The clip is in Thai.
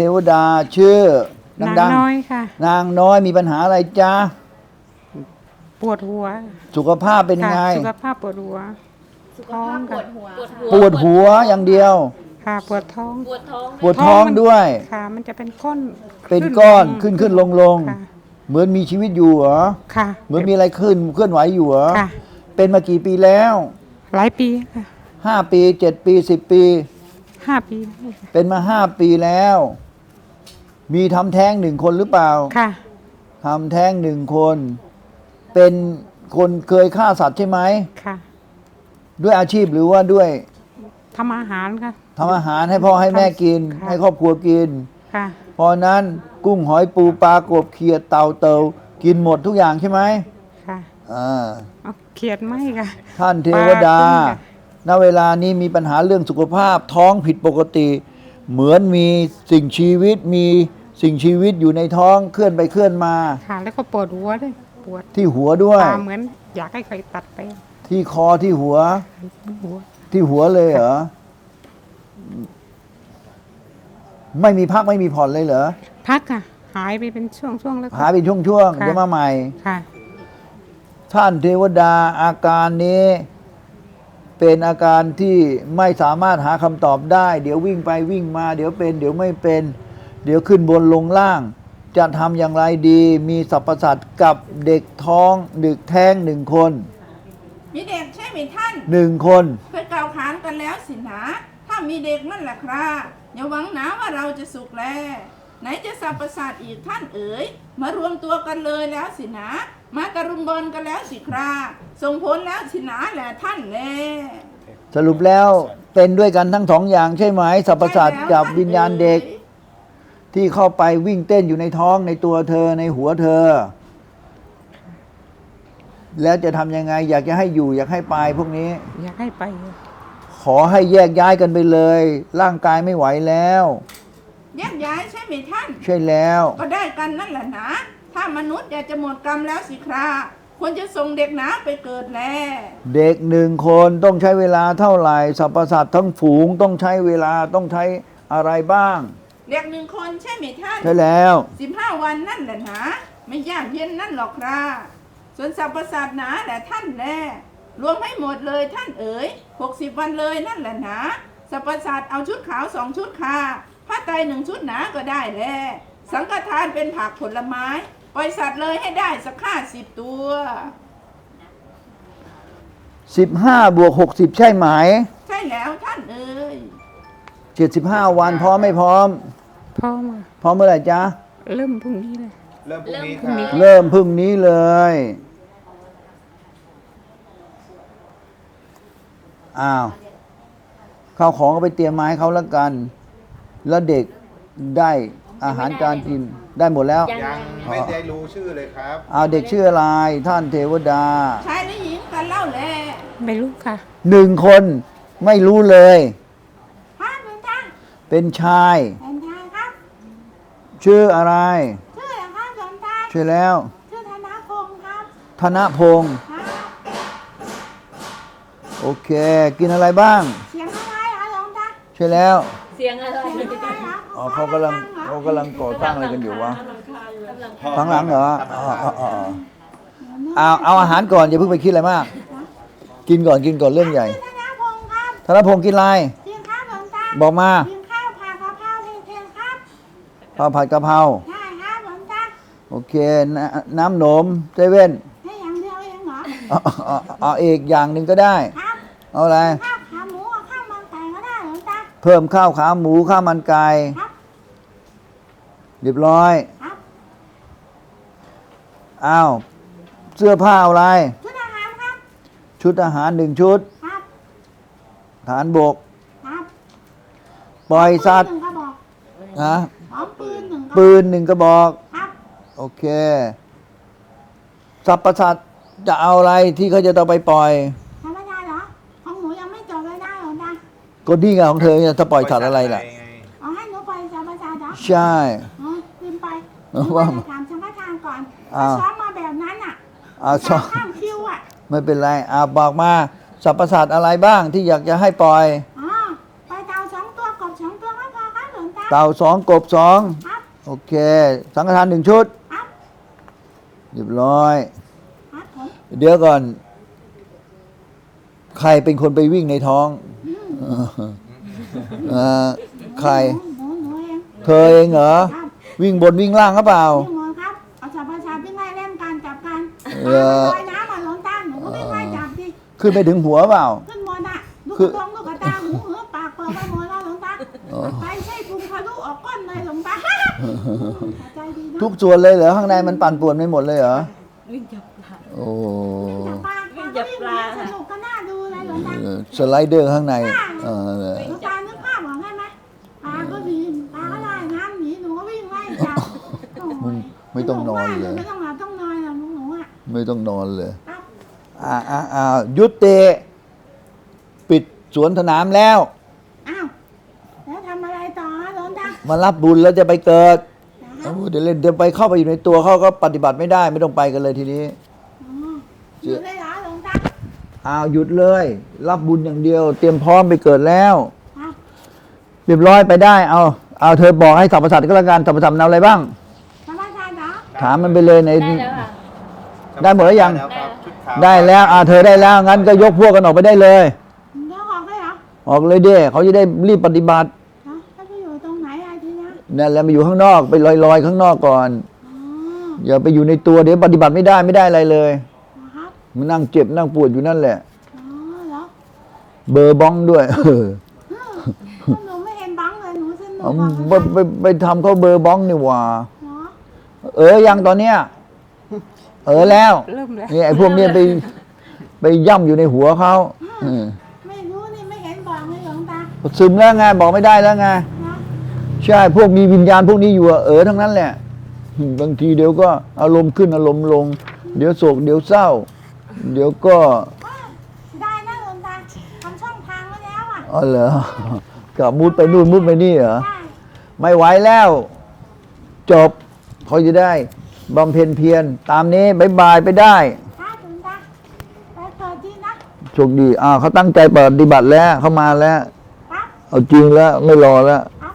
เทวดาชื่อนางดังน้อยค่ะๆนางน้อยมีปัญหาอะไรจ๊ะ ปวดหัวสุขภาพเป็นค่ะไงสุขภาพปวดหัวท้องค่ะปวดหัวอย่างเดียว ค่ะปวดท้อง ปวดท้องปวดท้องด้วย ค่ะ มันจะเป็นก้อนเป็นก้อนลงขึ้นขึ้นลงลงค่ะ เหมือนมีชีวิตอยู่เหรอ ค่ะเหมือนมีอะไรขึ้นเคลื่อนไหวอยู่เหรอ ค่ะ เป็นมากี่ปีแล้วหลายปีค่ะห้าปีเจ็ดปีสิบปี ห้าปี เป็นมาห้าปีแล้ว มีทำแท้งหนึ่งคนหรือเปล่าค่ะ ทำแท้งหนึ่งคน เป็นคนเคยฆ่าสัตว์ใช่ไหม ค่ะด้วยอาชีพหรือว่าด้วยทำอาหารค่ะ ทำอาหารให้พ่อให้แม่กิน ค่ะ ให้ครอบครัวกิน ค่ะ เพราะนั้นกุ้งหอยปูปลากบเขียดเต่าเตากินหมดทุกอย่างใช่ไหมค่ะอ่าเอาเขียดไหมค่ะ ท่านเทวดา ปลาขึ้นค่ะ ณ เวลานี้มีปัญหาเรื่องสุขภาพท้องผิดปกติ เหมือนมีสิ่งชีวิตมี สิ่งชีวิตอยู่ในท้องเคลื่อนไปเคลื่อนมา ค่ะ แล้วก็ปวดหัวด้วยปวดที่หัวด้วย ตาเหมือน อยากให้ใครตัดไปที่คอที่หัว หัว ที่หัวเลยเหรอ ไม่มีพักไม่มีผ่อนเลยเหรอ พักค่ะ หายไปเป็นช่วงๆแล้วก็ หายเป็นช่วงๆค่ะ เดี๋ยวมาใหม่ ค่ะ ท่านเทวดาอาการนี้ เป็นอาการที่ไม่สามารถหาคำตอบได้ เดี๋ยววิ่งไปวิ่งมา เดี๋ยวเป็น เดี๋ยวไม่เป็น เดี๋ยวขึ้นบนลงล่าง จะทำอย่างไรดีมีสรรพสัตว์กับเด็กท้องดึกแท้งหนึ่งคนมีเด็กใช่ไหมท่านหนึ่งคนเคยกล่าวขานกันแล้วสินะถ้ามีเด็กนั่นแหละครับอย่าหวังหนาว่าเราจะสุขแลไหนจะสับประสาทอีกท่านเอ๋ยมารวมตัวกันเลยแล้วสินะ มากระรุมบอลกันแล้วสิคราส่งผลแล้วสินะแหละท่านแลสรุปแล้วเป็นด้วยกันทั้งสองอย่างใช่ไหมสรรพสัตว์กับวิญญาณเด็ก ที่เข้าไปวิ่งเต้นอยู่ในท้องในตัวเธอในหัวเธอ แล้วจะทำยังไง อยากจะให้อยู่ อยากให้ไปพวกนี้ อยากให้ไป ขอให้แยกย้ายกันไปเลย ร่างกายไม่ไหวแล้ว แยกย้ายใช่ไหมท่าน ใช่แล้ว ก็ได้กันนั่นแหละนะ ถ้ามนุษย์อยากจะหมดกรรมแล้วสิคราควรจะส่งเด็กหนาไปเกิดแลเด็กหนึ่งคนต้องใช้เวลาเท่าไหร่สรรพสัตว์ทั้งฝูงต้องใช้เวลาต้องใช้อะไรบ้าง เด็กหนึ่งคนใช่ไหมท่านใช่แล้วสิบห้าวันนั่นแหละนะไม่ยากเย็นนั่นหรอกครับส่วนสัพพสัตว์หนาแหละท่านแน่รวมให้หมดเลยท่านเอ๋ยหกสิบวันเลยนั่นแหละนะสัพพสัตว์เอาชุดขาวสองชุดค่ะผ้าไตรหนึ่งชุดหนาก็ได้แลวสังฆทานเป็นผักผลไม้ปล่อยสัตว์เลยให้ได้สักห้าสิบตัว15บวก60ใช่ไหม ใช่แล้วท่านเอ๋ย75วันพร้อมไม่พร้อม พร้อมค่ะพร้อมเมื่อไหร่จ๊ะ เริ่มพรุ่งนี้เลย เริ่มพรุ่งนี้ครับ เริ่มพรุ่งนี้เลย อ้าวข้าวของก็ไปเตรียมมาให้เขาแล้วกัน แล้วเด็กได้อาหารการกินได้หมดแล้วยังยังไม่ได้รู้ชื่อเลยครับ เอาเด็กชื่ออะไร ท่านเทวดา ชายและหญิงกันเล่าแลไม่รู้ค่ะ หนึ่งคนไม่รู้เลย พระเป็นท่านเป็นชายเป็นชายครับ ชื่ออะไร ชื่ออะไรครับสมตาชื่อแล้ว ชื่อธนพงศ์ครับธนพงศ์ครับโอเค กินอะไรบ้าง เสียงอะไรเหรอหลวงตาใช่แล้วเสียงอะไรเสียงอะไรเหรออ๋อเขากำลังเขากำลังก่อสร้างอะไรกันอยู่วะกำลังข้างหลังเหรออ๋ออ๋ออ๋อเอาเอาอาหารก่อนอย่าเพิ่งไปคิดอะไรมาก กินก่อนกินก่อนเรื่องใหญ่ธนพงศ์ครับธนพงศ์กินอะไรกินข้าวหลวงตาบอกมา กินข้าวผัดกะเพราเทนๆครับ ข้าวผัดกะเพราใช่ครับหลวงตาโอเคน้ำน้ำหนมเซเว่นให้อย่างเดียวเองเหรอเอาเอาเอาเอาอีกอย่างหนึ่งก็ได้ ครับเอาอะไร ข้าวขาหมูกับข้าวมันไก่ก็ได้หลวงตาเพิ่มข้าวขาหมูข้าวมันไก่ครับ เรียบร้อยครับอ้าวเสื้อผ้าเอาอะไร ชุดอาหารครับ ชุดอาหารหนึ่งชุดครับฐานบก ครับปล่อยสัตว์หนึ่งกระบอกนะพร้อมปืน หนึ่งกระบอกปืนหนึ่งกระบอก ครับโอเค สัพพสัตว์จะเอาอะไรที่เขาจะต้องไปปล่อย ทำไม่ได้เหรอ ของหนูยังไม่จบเลยได้หรอนะก็นี่ไงของเธอเนี่ยจะปล่อยสัตว์อะไรล่ะ เอาให้หนูไปจำประจาเหรอใช่ อ๋อลืมไปหเออนูว่าจะถามชังฆทานก่อนอ้าว ซ้อมมาแบบนั้นอะอาชอบข้ามคิวอะ ไม่เป็นไรอาบอกมาสัพพสัตว์อะไรบ้างที่อยากจะให้ปล่อย อ๋อ ไปเตาสองตัวกบสองตัวก็พอครับหลวงตา เต่าสองกบสองครับ โอเค สังฆทานหนึ่งชุดครับเรียบร้อยครับผมเดี๋ยวก่อน ใครเป็นคนไปวิ่งในท้องเอ่อใครหนูหนูเองเธอเองเหรอครับวิ่งบนวิ่งล่างหรือเปล่าพี่มนครับเอาจับประชาวิ่งไล่เล่นกันจับกันเออลอยน้ำมาหลวงตาหนูก็วิ่งไล่จับดิขึ้นไปถึงหัวเปล่า ขึ้นบนอะลูกคืกอระตงลูกกระตาหูเหอปากเปิดไปหมดแล้วหลวงตาอ๋อไป ใจดีนะทุกส่วนเลยเหรอข้างในมันปั่นป่วนไม่หมดเลยเหรอวิ่งจับปลาโอ้จับปลาปลาก็วิ่งเรียนสนุกก็น่าดูเลยหลวงตาเออสไลเดอร์ข้างในเออหลวงตานึกภาพออกได้ไหมปลาก็บินปลาก็ลอยน้ำหนีหนูก็วิ่งไล่จับโอ้ยไม่ต้องนอนเลยไม่ต้องหลับต้องนอนหรอกหนูอะไม่ต้องนอนเลยครับอ่าอ่าอ่ายุติปิดสวนสนามแล้ว อ้าวแล้วทำอะไรต่อฮะหลวงตา มารับบุญแล้วจะไปเกิดนะครัโอ้บเดี๋ยวเล่นเดี๋ยวไปเข้าไปอยู่ในตัวเขาก็ปฏิบัติไม่ได้ไม่ต้องไปกันเลยทีนี้อ๋ออยู่เลยเหรอหลวงตาอ้าวหยุดเลย รับบุญอย่างเดียว เตรียมพร้อมไปเกิดแล้วครับเรียบร้อยไปได้ เอาเอาเธอบอกให้สรรพสัตว์ก็แล้วกันสรรพสัตว์นำอะไรบ้างสบายใจเหรอถามมันไปเลยใน ได้แล้วค่ะ ได้หมดหรือยัง ได้แล้วครับชุดขาวได้แล้วอ่าเธอได้แล้วงั้นก็ยกพวกกันออกไปได้เลย เดี๋ยวออกเลยเหรอออกเลยเด้เขาจะได้รีบปฏิบัติ นี้ยนั่นแหละมาอยู่ข้างนอกไปลอยๆ ข้างนอกก่อนอ๋ออย่าไปอยู่ในตัวเดี๋ยวปฏิบัติไม่ได้ไม่ได้อะไรเลยนะครับมันนั่งเจ็บนั่งปวดอยู่นั่นแหละ อ๋อเหรอเบอร์บ้องด้วย เออเออหนูไม่เห็นบังเลยหนูสนุกเอากว่าไปไปไปทำเขาเบอร์บ้องนี่หว่าเหรอเออยังตอนเนี้ย เออแล้วเริ่มแล้ว นี่ไอ้พวกเนี้ยไปไปย่ำอยู่ในหัวเขาเออไม่รู้นี่ไม่เห็นบอกเลยหลวงตาซึมแล้วไงบอกไม่ได้แล้วไงเนาะ ใช่พวกมีวิญญาณพวกนี้อยู่อะเออทั้งนั้นแหละ บางทีเดี๋ยวก็อารมณ์ขึ้นอารมณ์ลง เดี๋ยวโศกเดี๋ยวเศร้า เดี๋ยวก็อ้าวได้นะหลวงตาทำช่องทางไว้แล้วอะอ๋อเหรอกับมุดไปนู่นมุดไปนี่เหรอได้ไม่ไหวแล้ว จบเขาจะได้บำเพ็ญเพียรตามนี้บายบายไปได้ครับหลวงตาไปเปิดที่นะโชคดีอ่าเขาตั้งใจปฏิบัติแล้วเขามาแล้วครับเอาจริงแล้วไม่รอแล้วค